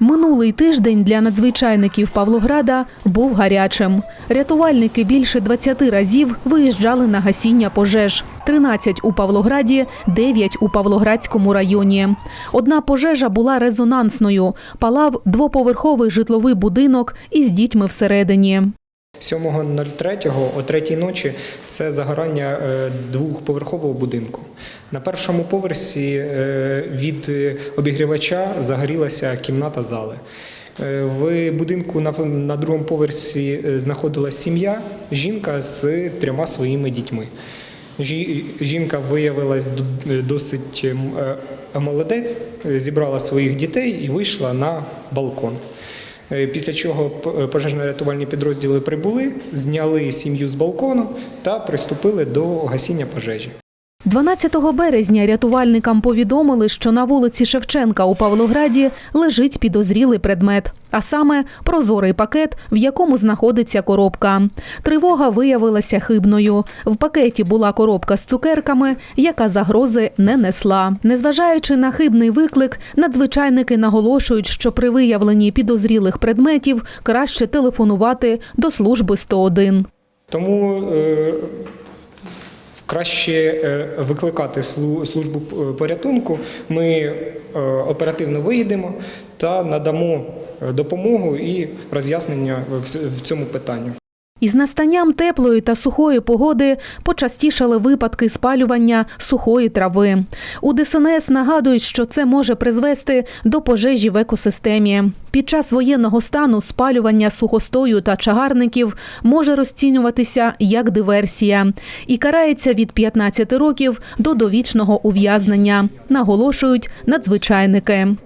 Минулий тиждень для надзвичайників Павлограда був гарячим. Рятувальники більше 20 разів виїжджали на гасіння пожеж. 13 у Павлограді, 9 у Павлоградському районі. Одна пожежа була резонансною. Палав двоповерховий житловий будинок із дітьми всередині. 7.03 о 3 ночі це загорання е, двохповерхового будинку. На першому поверсі е, від обігрівача загорілася кімната зали. Е, В будинку на, другому поверсі знаходилась сім'я, жінка з трьома своїми дітьми. Жінка виявилась досить ем, молодець, зібрала своїх дітей і вийшла на балкон. Е, Після чого п- пожежно-рятувальні підрозділи прибули, зняли сім'ю з балкону та приступили до гасіння пожежі. 12 березня рятувальникам повідомили, що на вулиці Шевченка у Павлограді лежить підозрілий предмет, а саме прозорий пакет, в якому знаходиться коробка. Тривога виявилася хибною. В пакеті була коробка з цукерками, яка загрози не несла. Незважаючи на хибний виклик, надзвичайники наголошують, що при виявленні підозрілих предметів краще телефонувати до служби 101. Тому е, краще е, викликати слу- службу п- порятунку. Ми е, оперативно виїдемо та надамо е, допомогу і роз'яснення в цьому питанні. Із настанням теплої та сухої погоди почастішали випадки спалювання сухої трави. У ДСНС нагадують, що це може призвести до пожежі в екосистемі. Під час воєнного стану спалювання сухостою та чагарників може розцінюватися як диверсія і карається від 15 років до довічного ув'язнення, наголошують надзвичайники.